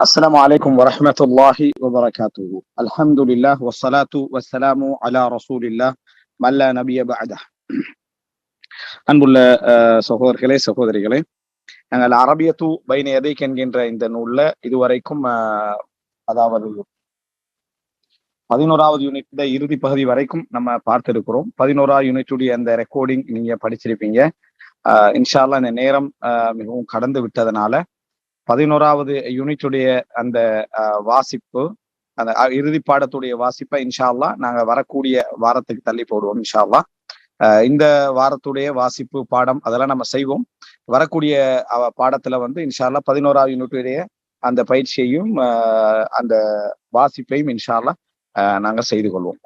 السلام عليكم ورحمة الله وبركاته الحمد لله والصلاة والسلام على رسول الله من لا نبي بعده அன்புள்ள சகோதரர்களே சகோதரிகளே நாங்கள் அரபியத்து பைன எதைக் என்கின்ற இந்த நூல்ல இதுவரைக்கும் அதாவது பதினோராவது யூனிட் இறுதி பகுதி வரைக்கும் நம்ம பார்த்திருக்கிறோம் பதினோராவது யூனிட்டுடைய அந்த ரெக்கார்டிங் நீங்க படிச்சிருப்பீங்க இன்ஷால்லா இந்த நேரம் மிகவும் கடந்து விட்டதுனால பதினோராவது யூனிட்டுடைய அந்த வாசிப்பு அந்த இறுதி பாடத்துடைய வாசிப்பை இன்ஷால்லா நாங்க வரக்கூடிய வாரத்துக்கு தள்ளி போடுவோம் இன்ஷால்லா இந்த வாரத்துடைய வாசிப்பு பாடம் அதெல்லாம் நம்ம செய்வோம். வரக்கூடிய பாடத்துல வந்து இன்ஷால்லா பதினோராவது யூனிட்டுடைய அந்த பயிற்சியையும் அந்த வாசிப்பையும் இன்ஷால்லா நாங்க செய்து கொள்வோம்.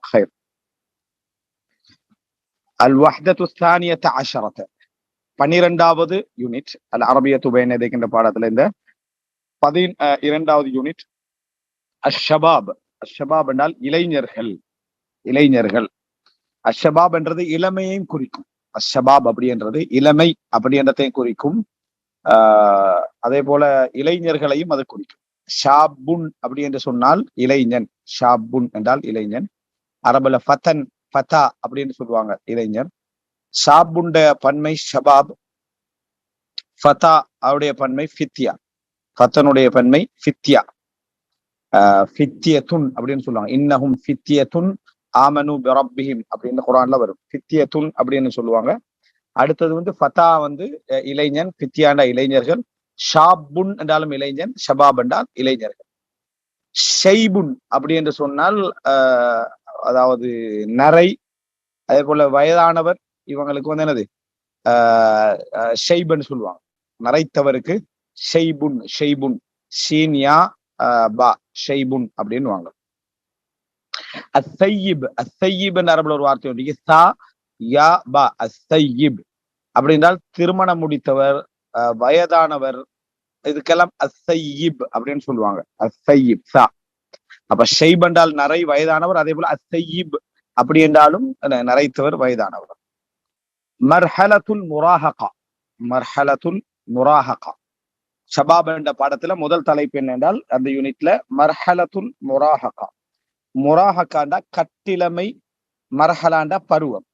அல் வஹ்தத்து தானியத்த அஷரத்த. பன்னிரெண்டாவது யூனிட் அல் அரபிய துபைன் எதைக்கின்ற பாடத்துல இந்த பதின் இரண்டாவது யூனிட் அஷபாப். அஷபாப் என்றால் இளைஞர்கள். இளைஞர்கள். அஷபாப் என்றது இளமையையும் குறிக்கும். அஷபாப் அப்படின்றது இளமை அப்படின்றதையும் குறிக்கும். ஆஹ் அதே போல இளைஞர்களையும் அது குறிக்கும். ஷாபுன் அப்படி என்று சொன்னால் இளைஞன். ஷாபுன் என்றால் இளைஞன். அரபுல ஃபத்தன் ஃபத்தா அப்படின்னு சொல்லுவாங்க இளைஞர் ஷாபுண்ட பன்மை ஷபாப். ஃபதா அவருடைய பன்மை ஃபித்யா ஃபத்தனுடைய ஃபித்தியா ஃபித்யா. ஃபித்தியத்துன் அப்படின்னு சொல்லுவாங்க. இன்னஹும் ஃபித்தியத்துன் ஆமனு பிரபிஹிம் அப்படின்னு குரான்ல வரும். ஃபித்தியத்துன் அப்படின்னு சொல்லுவாங்க. அடுத்தது வந்து ஃபதா வந்து இளைஞன் ஃபித்தியாண்டா இளைஞர்கள் ஷாபுன் என்றாலும் இளைஞன் ஷபாப் என்றால் இளைஞர்கள். ஷெய்புன் அப்படி என்று சொன்னால் அதாவது நரை அதே போல வயதானவர் இவங்களுக்கு வந்து என்னது? ஆஹ் ஷெய்பன் சொல்லுவாங்க. நரைத்தவருக்கு ஷெய்புன் ஷெய்புன் ஷீன்யா பா ஷெய்புன் அப்படின்னு வாங்க அசையிப் அசையிப் என்ற அரபுல ஒரு வார்த்தை ஒன்று சா யா பா அசையிப். அப்படின்றால் திருமணம் முடித்தவர் வயதானவர் இதுக்கெல்லாம் அசையிப் அப்படின்னு சொல்லுவாங்க. அசையிப் சா. அப்ப ஷெய்ப் என்றால் நரை வயதானவர் அதே போல அசையிப் அப்படி என்றாலும் நரைத்தவர் வயதானவர். மர்ஹலத்துல் முராஹகா. மர்ஹலத்துல் முராஹகா. ஷபாப் என்ற பாடத்துல முதல் தலைப்பு என்னென்றால் அந்த யூனிட்ல மர்ஹலத்துல் முராஹகா. முராஹகாண்டா கட்டிலமை மர்ஹலாண்டா பருவம்.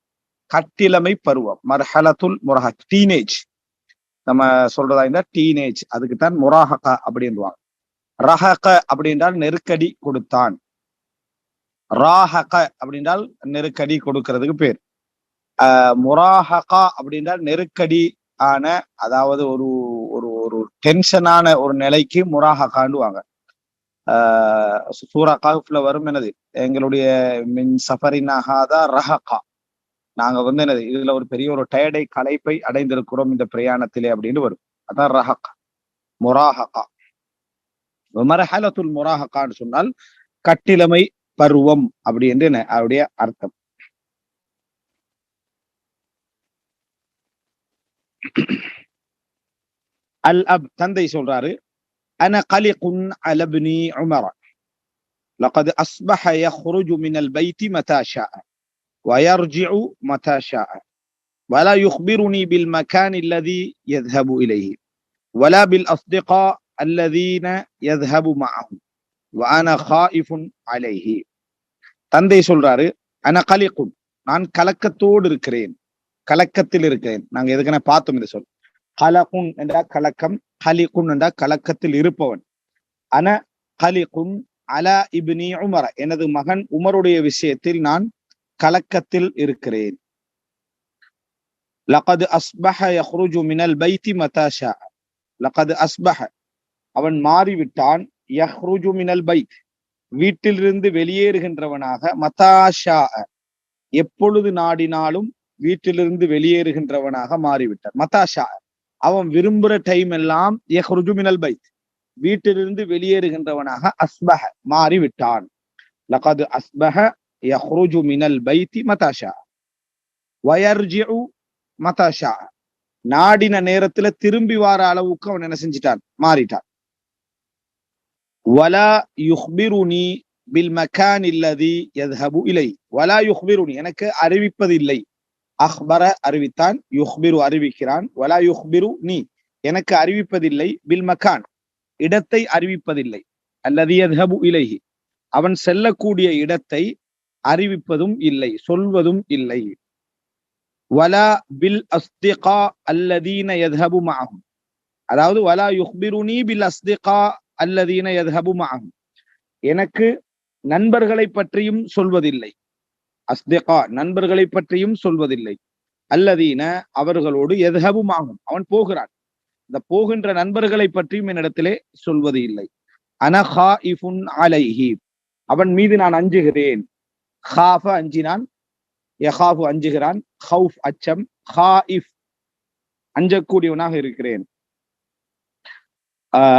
கட்டிலமை பருவம். மர்ஹலத்துல் முரஹ டீனேஜ் நம்ம சொல்றதா இருந்தா டீனேஜ் அதுக்கு தான் முராஹகா அப்படின்வாங்க ரஹக அப்படின்றால் நெருக்கடி கொடுத்தான். ராஹக அப்படின்றால் நெருக்கடி கொடுக்கறதுக்கு பேர். முராஹகா அப்படின்றால் நெருக்கடி ஆன அதாவது ஒரு ஒரு டென்ஷனான ஒரு நிலைக்கு முராஹகாண்டுவாங்க ஆஹ் சூரா காஃப்ல வரும் என்னது? எங்களுடைய மின் சஃபரினாகாதா ரஹகா. நாங்க வந்து என்னது? இதுல ஒரு பெரிய ஒரு டயர்டை களைப்பை அடைந்திருக்கிறோம் இந்த பிரயாணத்திலே அப்படின்னு வரும். அதான் ரஹகா. முராஹகா மரஹலத்துல் முராஹகான்னு சொன்னால் கட்டிலமை பருவம் அப்படி என்று அவருடைய அர்த்தம். அல் அப் தந்தை சொல்றாரு أنا قلق على ابني عمر لقد أصبح يخرج من البيت متى شاء ويرجع متى شاء ولا يخبرني بالمكان الذي يذهب إليه ولا بالأصدقاء الذين يذهب معهم وأنا خائف عليه தந்தை சொல்றாரு அன கலிக்குன் நான் கலக்கத்தோடு இருக்கிறேன் கலக்கத்தில் இருக்கிறேன் நாங்க எதுக்கான பார்த்தோம் இந்த சொல் ஹலகுன் என்றா கலக்கம் ஹலிகுன் என்றா கலக்கத்தில் இருப்பவன். அன ஹலிகுன் அலா இபினி உமர எனது மகன் உமருடைய விஷயத்தில் நான் கலக்கத்தில் இருக்கிறேன். லகது அஸ்பஹ யஹ்ருஜு மினல் பைத்தி மதாஷா. லகது அஸ்பஹ அவன் மாறிவிட்டான். யஹ்ருஜு மினல் பைத் வீட்டிலிருந்து வெளியேறுகின்றவனாக மதாஷா. எப்பொழுது நாடினாலும் வீட்டிலிருந்து வெளியேறுகின்றவனாக மாறிவிட்டான். மதாஷா. அவன் விரும்புற டைம் எல்லாம் யஹ்ருஜு மினல் பைத் வீட்டிலிருந்து வெளியேறுகின்றவனாக அஸ்பஹ மாறிவிட்டான். லகது அஸ்பஹ யஹ்ருஜு மினல் பைத்தி மதாஷா வயர்ஜிஉ மதாஷா நாடின நேரத்துல திரும்பி வார அளவுக்கு அவன் என்ன செஞ்சிட்டான்? மாறிட்டான். வலா யுஹ்பிருனி பில் மகான் இல்லதி யத்ஹபு இலை வலா யுஹ்பிருனி எனக்கு அறிவிப்பதில்லை. அஹ்பர அறிவித்தான் யுஹ்பிரு அறிவிக்கிறான் வலா யுஹ்பிரு நீ. எனக்கு அறிவிப்பதில்லை பில் மகான். இடத்தை அறிவிப்பதில்லை. அல்லது எதபு இலகி அவன் செல்லக்கூடிய இடத்தை அறிவிப்பதும் இல்லை சொல்வதும் இல்லை. வலா பில் அஸ்திகா அல்லதீன எதபு மாகும் அதாவது வலா யுஹ்பிருனி பில் அஸ்திகா அல்லதீன எதபு மாகும் எனக்கு நண்பர்களை பற்றியும் சொல்வதில்லை. அஸ்திகா நண்பர்களை பற்றியும் சொல்வதில்லை. அல்லதீன அவர்களோடு எதகவும் ஆகும். அவன் போகிறான். இந்த போகின்ற நண்பர்களை பற்றியும் என்னிடத்திலே சொல்வது இல்லை. அனஹா இஃபுன் அலைஹி. அவன் மீது நான் அஞ்சுகிறேன். ஹாஃப அஞ்சினான். யஹாஃபு அஞ்சுகிறான். ஹவுஃப் அச்சம். ஹா இஃப் அஞ்சக்கூடியவனாக இருக்கிறேன்.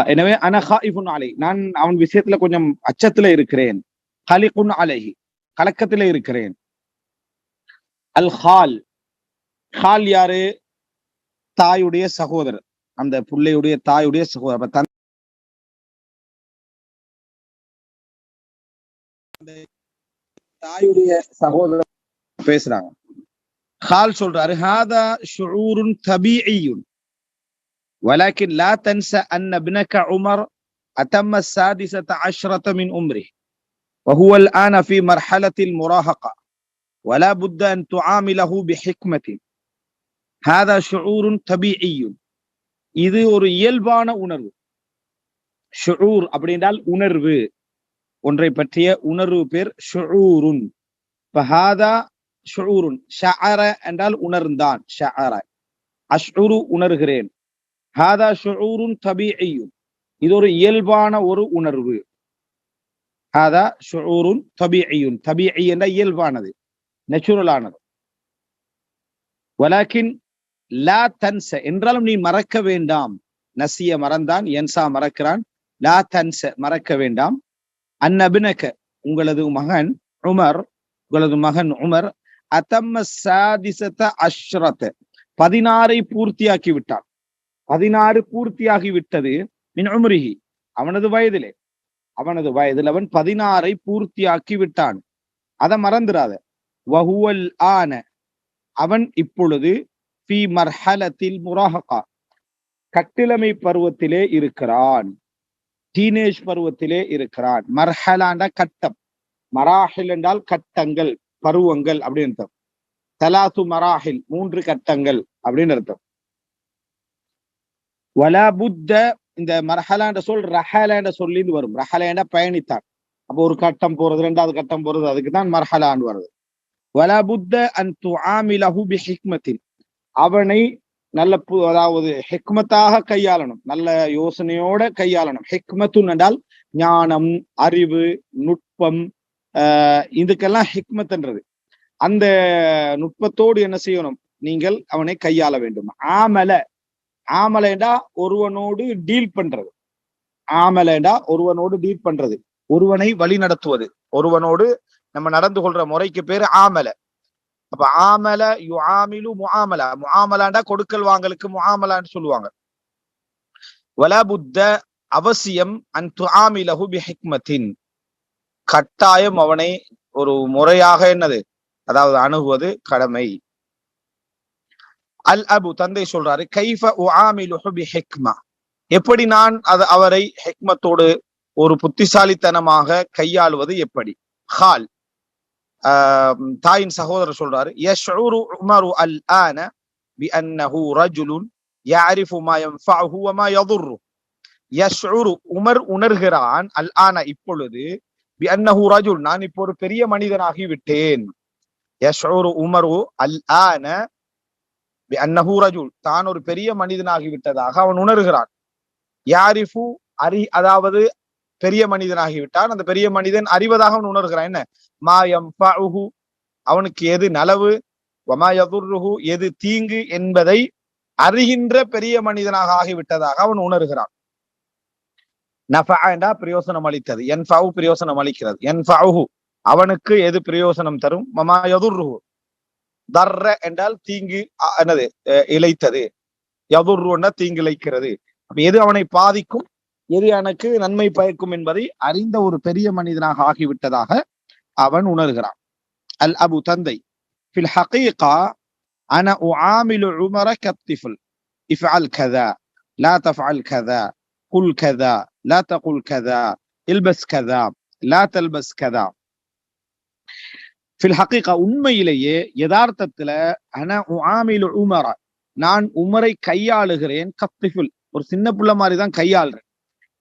எனவே அனஹா இஃபுன் அலை. நான் அவன் விஷயத்துல கொஞ்சம் அச்சத்துல இருக்கிறேன். ஹலிகுன் அலைஹி. கலக்கத்திலே இருக்கிறேன். அல் ஹால் ஹால் யாரு தாயுடைய சகோதரர் அந்த பிள்ளையுடைய தாயுடைய சகோதரர் தாயுடைய சகோதரர் பேசுறாங்க ஹால் சொல்றாரு ஹாதா ஷுஊருன் தபீஇயுன் ولكن لا تنسى أن ابنك عمر أتم السادسة عشرة من عمره وهو الآن في مرحلة المراهقة ولا بد أن تعامله بحكمة هذا شعور طبيعي இது ஒரு இயல்பான உணர்வு ஷுஊர் அப்படின்றால் உணர்வு ஒன்றை பற்றிய உணர்வு பேர் ஷுஊருன் பஹாதா ஷுஊருன் ஷஅர என்றால் உணர்ந்தான் ஷஅர அஷ்உரு உணர்கிறேன் ஹாதா ஷுஊருன் தபீஇயுன் இது ஒரு இயல்பான ஒரு உணர்வு ஹாதா ஷுஊருன் தபீஇயுன் தபீஇ என்ற இயல்பானது நெச்சுரலானது வலாக்கின் லா தன்ச என்றாலும் நீ மறக்க வேண்டாம். நசிய மறந்தான் என்சா மறக்கிறான்? லா தன்ச மறக்க வேண்டாம். அந்நபினக்க உங்களது மகன் உமர் உங்களது மகன் உமர் அத்தம்ம சாதிசத்த அஷ்ரத் பதினாறை பூர்த்தியாக்கி விட்டான். பதினாறு பூர்த்தியாகி விட்டது மின் உமரிஹி அவனது வயதிலே. அவனது வயதில் அவன் பதினாறை பூர்த்தியாக்கி விட்டான். அதை மறந்துடாத வஹுவல் ஆன அவன் இப்பொழுது பி மர்ஹலத்தில் முராஹகா. கட்டிலமை பருவத்திலே இருக்கிறான். டீனேஜ் பருவத்திலே இருக்கிறான். மர்ஹலாண்ட கட்டம். மராஹில் என்றால் கட்டங்கள் பருவங்கள் அப்படின்னு அர்த்தம். தலாசு மராஹில் மூன்று கட்டங்கள் அப்படின்னு அர்த்தம். வலா புத்த இந்த மரஹலாண்ட சொல் ரஹலாண்ட சொல்லிந்து வரும். ரஹலாண்ட பயணித்தான். அப்போ ஒரு கட்டம் போறது ரெண்டாவது கட்டம் போறது அதுக்கு தான் மர்ஹலான்னு வருது. வலா புத்த அன் துஆமிலஹு பிஹிக்மத்தின் அவனை நல்ல அதாவது ஹெக்மத்தாக கையாளணும். நல்ல யோசனையோட கையாளணும். ஹெக்மத்து என்றால் ஞானம் அறிவு நுட்பம் ஆஹ் இதுக்கெல்லாம் ஹிக்மத்ன்றது அந்த நுட்பத்தோடு என்ன செய்யணும்? நீங்கள் அவனை கையாள வேண்டும். ஆமல. ஆமலைண்டா ஒருவனோடு டீல் பண்றது. ஆமலைண்டா ஒருவனோடு டீல் பண்றது. ஒருவனை வழி நடத்துவது. ஒருவனோடு நம்ம நடந்து கொள்ற முறைக்கு பேரு ஆமல. அப்ப ஆமல யு ஆமிலு முஆமலா. முஆமலாண்டா கொடுக்கல் வாங்கலுக்கு முஆமலான்னு சொல்லுவாங்க. வலா புத்த அவசியம் அன் துஆமிலஹு பிஹிக்மத்தின். கட்டாயம் அவனை ஒரு முறையாக என்னது? அதாவது அணுகுவது கடமை. அல் அபு தந்தை சொல்றாரு கைஃப உஆமிலுஹு பிஹிக்மா. எப்படி நான் அது அவரை ஹெக்மத்தோடு ஒரு புத்திசாலித்தனமாக கையாளுவது எப்படி? ஹால். தாயின் சகோதரர் சொல்றாரு யஷ்ஊரு உமரு அல் ஆன பி அன்னஹு ரஜுலுன் யாரிஃபு மா யன்ஃபஅஹு வ மா யதுர்ரு. யஷ்ஊரு உமர் உணர்கிறான் அல் ஆன இப்பொழுது பி அன்னஹு ரஜுல் நான் இப்போ ஒரு பெரிய மனிதனாகி விட்டேன். யஷ்ஊரு உமரு அல் ஆன பி அன்னஹு ரஜுல் தான் ஒரு பெரிய மனிதனாகி விட்டதாக அவன் உணர்கிறான். யாரிஃபு அறி அதாவது பெரிய மனிதனாகிவிட்டான். அந்த பெரிய மனிதன் அறிவதாக அவன் உணர்கிறான். என்ன? மா யம்ஃபஉஹு. அவனுக்கு எது நலவு? வமா யதுர்ருஹு. எது தீங்கு என்பதை அறிகின்ற பெரிய மனிதனாக ஆகிவிட்டதாக அவன் உணர்கிறான். நஃபா பிரயோசனம் அளித்தது. என் ஃபவு பிரயோசனம் அளிக்கிறது. என் என்ஃபாஹு அவனுக்கு எது பிரயோசனம் தரும்? மமா யதுர்ருஹு. தர்ற என்றால் தீங்கு என்னது இழைத்தது. யதுர்ருன்னா தீங்கு இழைக்கிறது அப்ப எது அவனை பாதிக்கும்? எரியானுக்கு நன்மை பயக்கும் என்பதை அறிந்த ஒரு பெரிய மனிதனாக ஆகிவிட்டதாக அவன் உணர்கிறான். அல் அபு தந்தை ஃபில் ஹகீகா அன உஆமிலு உமர கத்திஃபுல் இஃபால் கதா லா தஃபால் கதா குல் கதா லா தகுல் கதா இல்பஸ் கதா லா தல்பஸ் கதா. ஃபில் ஹகீகா உண்மையிலேயே யதார்த்தத்துல அன உஆமிலு உமர நான் உமரை கையாளுகிறேன் கத்திஃபுல். ஒரு சின்ன புள்ள மாதிரி தான் கையாளுறேன்.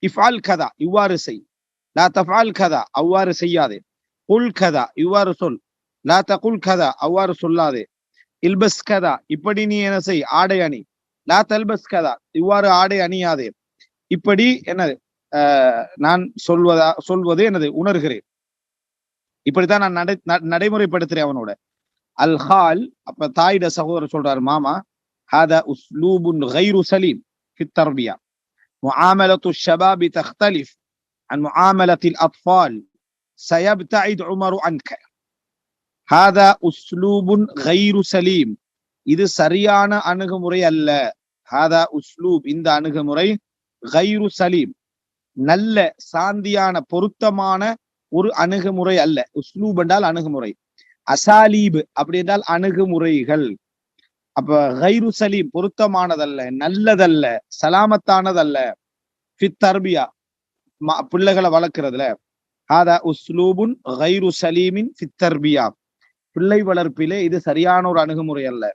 இஃபால் கதா இவ்வாறு செய். லா தஃபால் கதா அவ்வாறு செய்யாதே. குல் கதா இவ்வாறு சொல். லா தகுல் கதா அவ்வாறு சொல்லாதே. இல்பஸ் கதா இப்படி நீ என்ன செய்? ஆடை அணி. லா தல்பஸ் கதா இவ்வாறு ஆடை அணியாதே. இப்படி என்னது? நான் சொல்வதா சொல்வது எனது உணர்கிறேன். இப்படித்தான் நான் நடை நடைமுறைப்படுத்துறேன் அவனோட. அல் ஹால் அப்ப தாயிட சகோதரர் சொல்றாரு மாமா ஹாதா உஸ்லூபுன் கைரு சலீம் ஃபித் தர்பியா. معاملة الشباب تختلف عن معاملة الأطفال سيبتعد عمر عنك هذا أسلوب غير سليم இது சரியான அணுகுமுறை அல்ல ஹாதா உஸ்லூப் இந்த அணுகுமுறை கைரு சலீம் நல்ல சாந்தியான பொருத்தமான ஒரு அணுகுமுறை அல்ல உஸ்லூப் என்றால் அணுகுமுறை அசாலீப் அப்படி என்றால் அணுகுமுறைகள் அப்ப ஹைரு சலீம் பொருத்தமானதல்ல நல்லதல்ல சலாமத்தானதல்ல. ஃபித்தர்பியா பிள்ளைகளை வளர்க்கறதுல. ஆதா உஸ்லூபுன் ஹைரு சலீமின் ஃபித்தர்பியா பிள்ளை வளர்ப்பிலே இது சரியான ஒரு அணுகுமுறை அல்ல.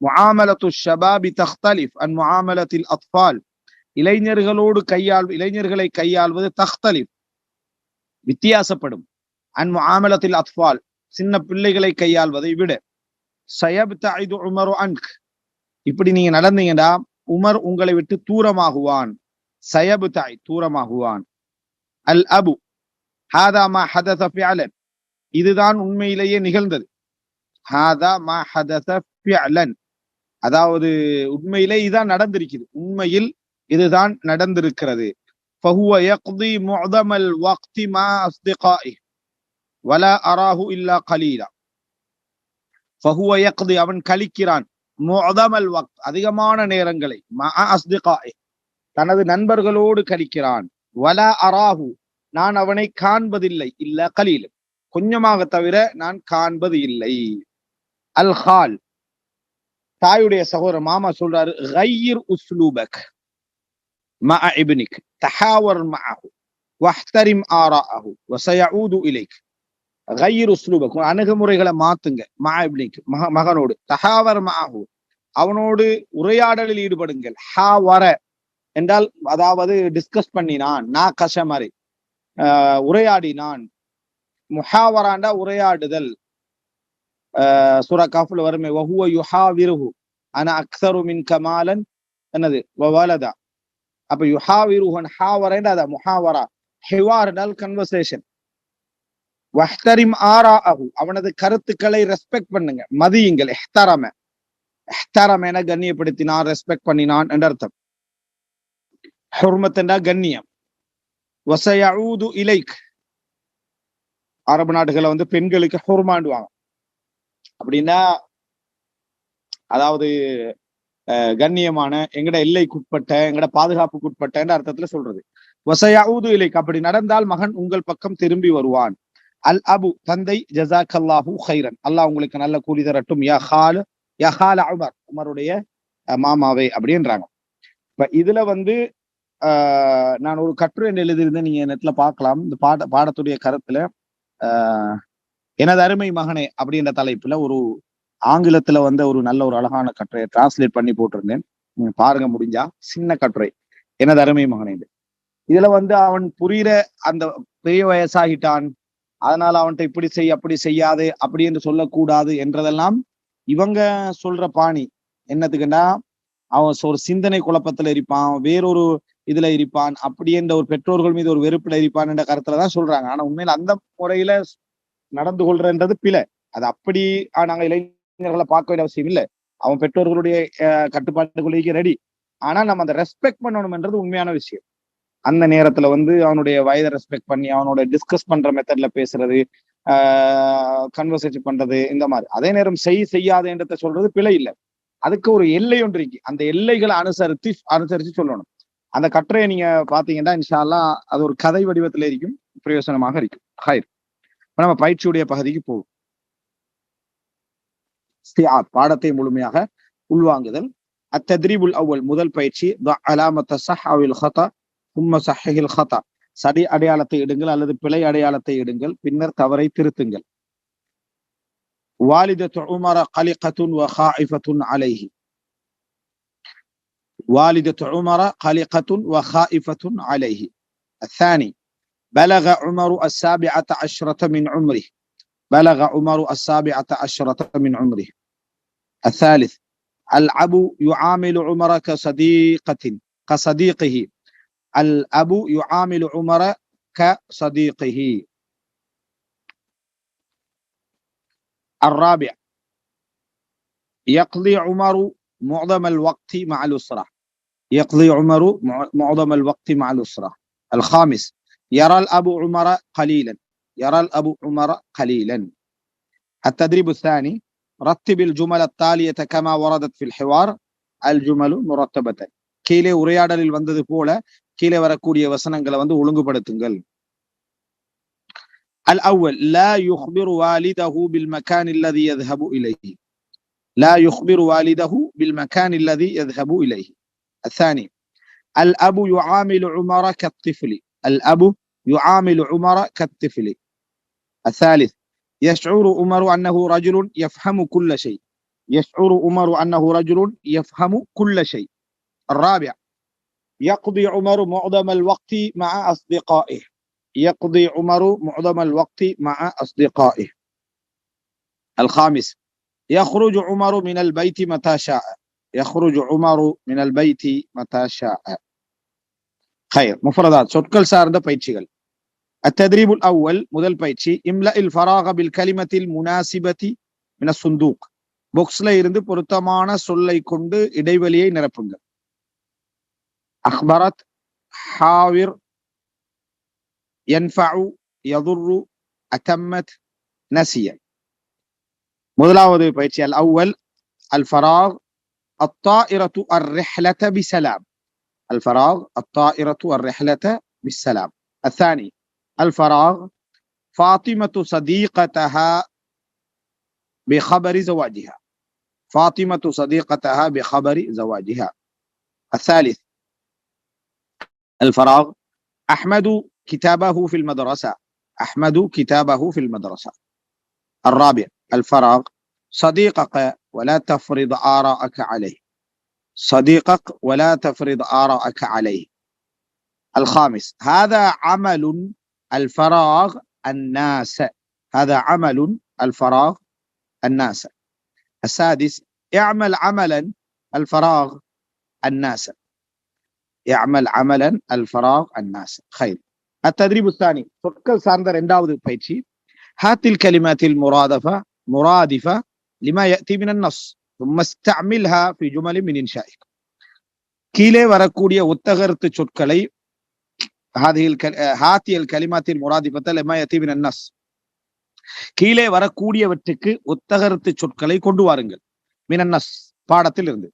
முஆமலத்து ஷபாபி தஹ்தலிஃப் அன் முஆமலத்தில் அத்பால் இளைஞர்களோடு கையாள் இளைஞர்களை கையாள்வது தஹ்தலிஃப். வித்தியாசப்படும். அன் முஆமலத்தில் அத்பால் சின்ன பிள்ளைகளை கையாள்வதை விட. சயப்தஇது உமரு அன்க் இப்படி நீங்க நடந்தீங்கன்னா உமர் உங்களை விட்டு தூரமாகுவான் சயப்தஇ தூரமாகுவான் அல் அபு ஹாதா மா ஹதஸ ஃபிஅலன் இதுதான் உண்மையிலேயே நிகழ்ந்தது ஹாதா மா ஹதஸ ஃபிஅலன் அதாவது உண்மையிலே இதுதான் நடந்திருக்குது உண்மையில் இதுதான் நடந்திருக்கிறது فهو يقضي معظم الوقت مع أصدقائه ولا أراه إلا قليلا ஃபஹுவ யக்தி அவன் கழிக்கிறான். முஅதமல் வக்த் அதிகமான நேரங்களை. தனது நண்பர்களோடு கழிக்கிறான். வலா அராஹு நான் அவனை காண்பதில்லை. இல்ல கலீல் கொஞ்சமாக தவிர நான் காண்பது இல்லை அல் ஹால் தாயுடைய சகோதர மாமா சொல்றாரு கயிர் உஸ்லூபக் மஅ இப்னிக் தஹாவர் மஅஹு வஹ்தரிம் ஆராஅஹு வசயஊது இலைக் கயிறு உஸ்லூபக்கும் அணுகுமுறைகளை மாத்துங்க. மாபினிக்கு மக மகனோடு. தகாவர் மாஹு. அவனோடு உரையாடலில் ஈடுபடுங்கள். ஹா வர. என்றால் அதாவது டிஸ்கஸ் பண்ணினான். நான் கஷ மாதிரி உரையாடினான். முஹாவராண்டா உரையாடுதல். சூரா காஃபுல வறுமை வஹுவ யுஹா விருஹு ஆனா அக்சரு மின் கமாலன் என்னது வலதா. அப்ப யுஹா விருஹன் ஹாவரேண்டா அதான் முஹாவரா. ஹிவார்னால் கன்வர்சேஷன் வஹ்தரிம் ஆரா அஹு அவனது கருத்துக்களை ரெஸ்பெக்ட் பண்ணுங்க. மதியுங்கள். இஹ்தரம. இஹ்தரம என கண்ணியப்படுத்தினான் ரெஸ்பெக்ட் பண்ணினான் என்ற அர்த்தம். ஹுர்மத்தண்டா கண்ணியம். வசயஊது இலைக். அரபு நாடுகளை வந்து பெண்களுக்கு ஹுர்மாண்டுவாங்க அப்படின்னா அதாவது அஹ், கண்ணியமான எங்கட எல்லைக்குட்பட்ட எங்கட பாதுகாப்புக்குட்பட்டன்ற அர்த்தத்துல சொல்றது. வசயஊது இலைக். அப்படி நடந்தால் மகன் உங்கள் பக்கம் திரும்பி வருவான். அல் அபு தந்தை ஜசாக்கல்லாஹு ஹைரன் அல்லாஹ் உங்களுக்கு நல்ல கூலி தரட்டும். யா ஹால் யா ஹால் உமர் உமருடைய அஹ், மாமாவே அப்படின்றாங்க. இப்ப இதுல வந்து ஆஹ் நான் ஒரு கட்டுரை எழுதியிருந்தேன். நீங்க நெட்ல பார்க்கலாம். இந்த பாட பாடத்துடைய கருத்துல ஆஹ் எனது அருமை மகனே அப்படின்ற தலைப்புல ஒரு ஆங்கிலத்துல வந்த ஒரு நல்ல ஒரு அழகான கட்டுரையை டிரான்ஸ்லேட் பண்ணி போட்டிருந்தேன். நீங்க பாருங்க முடிஞ்சா. சின்ன கட்டுரை. எனது அருமை மகனே இது. இதுல வந்து அவன் புரியுற அந்த பெரிய வயசாகிட்டான். அதனால அவன்கிட்ட இப்படி செய் அப்படி செய்யாது அப்படி என்று சொல்லக்கூடாது என்றதெல்லாம் இவங்க சொல்ற பாணி. என்னத்துக்குன்னா அவன் ஒரு சிந்தனை குழப்பத்துல இருப்பான் வேறொரு இதுல இருப்பான் அப்படி என்ற ஒரு பெற்றோர்கள் மீது ஒரு வெறுப்புல இருப்பான் என்ற கருத்துல தான் சொல்றாங்க. ஆனா உண்மையில அந்த முறையில நடந்து கொள்றன்றது பிழை. அது அப்படி நாங்க இளைஞர்களை பார்க்க வேண்டிய அவசியம் இல்லை. அவன் பெற்றோர்களுடைய அஹ், கட்டுப்பாட்டுக்குள்ளேயே ரெடி. ஆனா நம்ம அந்த ரெஸ்பெக்ட் பண்ணணும்ன்றது உண்மையான விஷயம். அந்த நேரத்துல வந்து அவனுடைய வயதை ரெஸ்பெக்ட் பண்ணி அவனோட டிஸ்கஸ் பண்ற மெத்தட்ல பேசுறது கன்வர்சேஷன் பண்றது இந்த மாதிரி. அதே நேரம் செய் செய்யாதேன்றத சொல்றது பிழை இல்லை. அதுக்கு ஒரு எல்லை ஒன்று இருக்கு. அந்த எல்லைகளை அனுசரித்து அனுசரிச்சு சொல்லணும். அந்த கற்றையை நீங்க பாத்தீங்கன்னா இன்ஷால்லா அது ஒரு கதை வடிவத்துல இருக்கும். பிரயோசனமாக இருக்கும். ஹாய் நம்ம பயிற்சியுடைய பகுதிக்கு போகும் பாடத்தை முழுமையாக உள்வாங்குதல். அத்தத்ரீபுல் அவ்வல் முதல் பயிற்சி. அலாமத்த சஹ் அவில் ஹதா. الخطأ ثم صحح الخطأ சதி அடையாளத்தை இடுங்கள் அல்லது பிழை அடையாளத்தை இடுங்கள் பின்னர் தவறை திருத்துங்கள் والدة عمر قلقة وخائفة عليه والدة عمر قلقة وخائفة عليه الثاني بلغ عمر السابعة عشرة من عمره بلغ عمر السابعة عشرة من عمره الثالث الأب يعامل عمر كصديقة كصديقه الأب يعامل عمر كصديقه. الرابع يقضي عمر معظم الوقت مع الأسرة. يقضي عمر معظم الوقت مع الأسرة. الخامس يرى الأب عمر قليلا. يرى الأب عمر قليلا. التدريب الثاني رتب الجمل التالية كما وردت في الحوار. الجمل مرتبة கீழே உரையாடலில் வந்தது போல கீழே வரக்கூடிய வசனங்களை வந்து ஒழுங்குபடுத்துங்கள் الأول لا يخبر والده بالمكان الذي يذهب إليه لا يخبر والده بالمكان الذي يذهب إليه الثاني الأب يعامل عمر كالطفل الأب يعامل عمر كالطفل الثالث يشعر عمر أنه رجل يفهم كل شيء يشعر عمر أنه رجل يفهم كل شيء الرابع يقضي عمر معظم الوقت مع أصدقائه يقضي عمر معظم الوقت مع أصدقائه الخامس يخرج عمر من البيت متى شاء يخرج عمر من البيت متى شاء خير مفردات சொற்கள் சார்ந்த பயிற்சிகள் التدريب الأول முதல் பயிற்சி املأ الفراغ بالكلمة المناسبة من الصندوق பாக்ஸ்ல இருந்து பொருத்தமான சொல்லை கொண்டு இடைவெளியை நிரப்புங்கள் أخبرت حاور ينفع يضر أتمت نسي முதலாவது பயிற்சி الأول الفراغ الطائرة الرحلة بسلام الفراغ الطائرة الرحلة بالسلام الثاني الفراغ فاطمة صديقتها بخبر زواجها فاطمة صديقتها بخبر زواجها الثالث الفراغ أحمد كتابه في المدرسة. أحمد كتابه في المدرسة. الرابع الفراغ. صديقك ولا تفرض آراءك عليه. صديقك ولا تفرض آراءك عليه. الخامس هذا عمل الفراغ الناس. هذا عمل الفراغ الناس. السادس اعمل عملا الفراغ الناس. யமல் அமலன் அல் ஃபராக் அன்னாஸ் ஹைர் அத்தத்ரிபுஸ்தானி சொற்கள் சார்ந்த இரண்டாவது பயிற்சி ஹாத்தில் கலிமாத்தில் முராதஃபா முராதிஃபா லிமா யத்தி மினன் நஸ் மஸ்தஅமில்ஹா ஃபி ஜுமலி மின் இன்ஷாயிக் கீழே வரக்கூடிய ஒத்தகருத்து சொற்களை ஹாதியில் ஹாத்தியல் கலிமாத்தில் முராதிபத்தல் எம்மா யத்தீவின் கீழே வரக்கூடியவற்றுக்கு ஒத்தகருத்து சொற்களை கொண்டு வாருங்கள். மினன்னஸ் பாடத்தில் இருந்து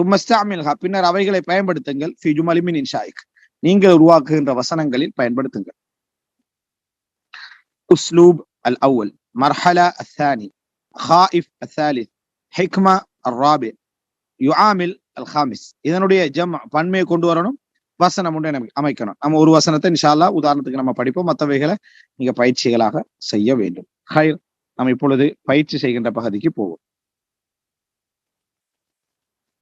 தும்மஸ்தாமில்ஹா பின்னர் அவைகளை பயன்படுத்துங்கள். ஃபி ஜுமலிமின் இன்ஷாயிக் நீங்கள் உருவாக்குகின்ற வசனங்களில் பயன்படுத்துங்கள். உஸ்லூப் அல் அவுல் மர்ஹலா அத்தானி ஹாஇஃப் அத்தாலித் ஹிக்மா அல் ராபி யுஆமில் அல் ஹாமிஸ். இதனுடைய ஜம் பன்மையை கொண்டு வரணும். வசனம் உண்டு அமைக்கணும். நம்ம ஒரு வசனத்தை இன்ஷால்லா உதாரணத்துக்கு நம்ம படிப்போம். மற்றவைகளை நீங்க பயிற்சிகளாக செய்ய வேண்டும். ஹைர் நம்ம இப்பொழுது பயிற்சி செய்கின்ற பகுதிக்கு போவோம்.